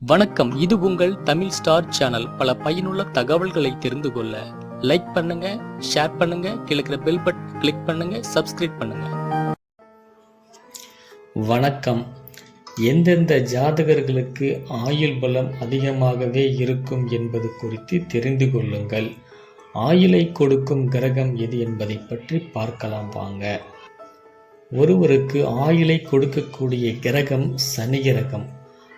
வணக்கம். இது உங்கள் தமிழ் ஸ்டார் சேனல். பல பயனுள்ள தகவல்களை தெரிந்து கொள்ள லைக் பண்ணுங்க ஷேர் பண்ணுங்க கிழக்கிற பெல் பட்டன் கிளிக் பண்ணுங்க சப்ஸ்கிரைப் பண்ணுங்க. வணக்கம். எந்தெந்த ஜாதகர்களுக்கு ஆயுள் பலம் அதிகமாகவே இருக்கும் என்பது குறித்து தெரிந்து கொள்ளுங்கள். ஆயுளை கொடுக்கும் கிரகம் எது என்பதை பற்றி பார்க்கலாம் வாங்க. ஒருவருக்கு ஆயுளை கொடுக்கக்கூடிய கிரகம் சனி கிரகம்.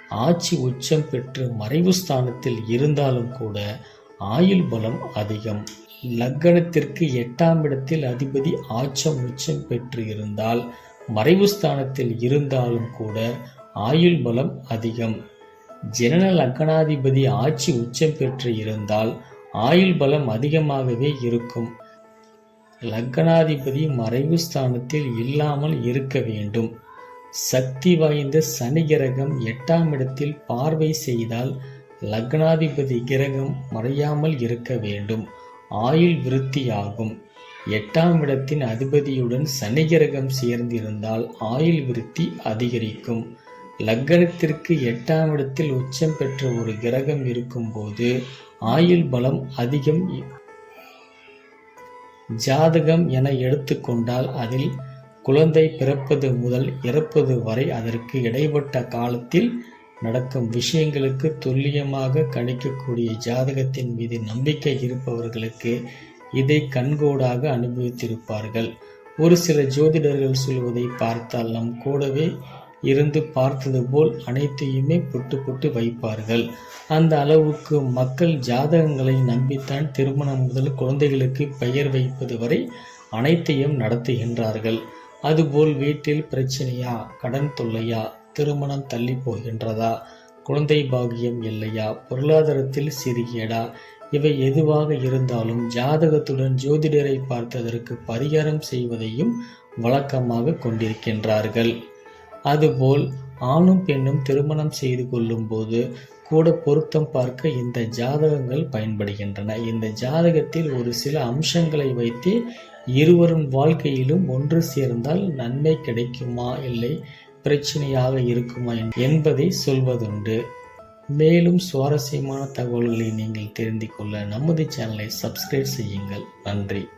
ஆட்சி உச்சம் பெற்று மறைவு ஸ்தானத்தில் இருந்தாலும் கூட ஆயுள் பலம் அதிகம். லக்கணத்திற்கு எட்டாம் இடத்தில் அதிபதி ஆச்சம் உச்சம் பெற்று இருந்தால் மறைவு ஸ்தானத்தில் இருந்தாலும் கூட ஆயுள் பலம் அதிகம். ஜனன லக்கணாதிபதி ஆட்சி உச்சம் பெற்று இருந்தால் ஆயுள் பலம் அதிகமாகவே இருக்கும். லக்கணாதிபதி மறைவு ஸ்தானத்தில் இல்லாமல் இருக்க வேண்டும். சக்தி வாய்ந்த சனி கிரகம் எட்டாம் இடத்தில் பார்வை செய்தால் லக்னாதிபதி கிரகம் மறையாமல் இருக்க வேண்டும். ஆயுள் விருத்தியாகும். எட்டாம் இடத்தின் அதிபதியுடன் சனி கிரகம் சேர்ந்திருந்தால் ஆயுள் விருத்தி அதிகரிக்கும். லக்னத்திற்கு எட்டாம் இடத்தில் உச்சம் பெற்ற ஒரு கிரகம் இருக்கும்போது ஆயுள் பலம் அதிகம். ஜாதகம் என எடுத்துக்கொண்டால் அதில் குழந்தை பிறப்பது முதல் இறப்பது வரை அதற்கு இடைப்பட்ட காலத்தில் நடக்கும் விஷயங்களுக்கு துல்லியமாக கணிக்கக்கூடிய ஜாதகத்தின் மீது நம்பிக்கை இருப்பவர்களுக்கு இதை கண்கூடாக அனுபவித்திருப்பார்கள். ஒரு சில ஜோதிடர்கள் சொல்வதை பார்த்தால் நம் கூடவே இருந்து பார்த்தது போல் அனைத்தையுமே புட்டு புட்டு வைப்பார்கள். அந்த அளவுக்கு மக்கள் ஜாதகங்களை நம்பித்தான் திருமணம் முதல் குழந்தைகளுக்கு பெயர் வைப்பது வரை அனைத்தையும் நடத்துகின்றார்கள். அதுபோல் வீட்டில் பிரச்சனையா? கடன் தொல்லையா? திருமணம் தள்ளி போகின்றதா? குழந்தை பாகியம் இல்லையா? பொருளாதாரத்தில் சிறுகேடா இவை எதுவாக இருந்தாலும் ஜாதகத்துடன் ஜோதிடரை பார்த்ததற்கு பரிகாரம் செய்வதையும் வழக்கமாக கொண்டிருக்கின்றார்கள். அதுபோல் ஆணும் பெண்ணும் திருமணம் செய்து கொள்ளும் போது கூட பொருத்தம் பார்க்க இந்த ஜாதகங்கள் பயன்படுகின்றன. இந்த ஜாதகத்தில் ஒரு சில அம்சங்களை வைத்து இருவரும் வாழ்க்கையிலும் ஒன்று சேர்ந்தால் நன்மை கிடைக்குமா இல்லை பிரச்சனையாக இருக்குமா என்பதை சொல்வதுண்டு. மேலும் சுவாரஸ்யமான தகவல்களை நீங்கள் தெரிந்து கொள்ள நமது சேனலை சப்ஸ்கிரைப் செய்யுங்கள். நன்றி.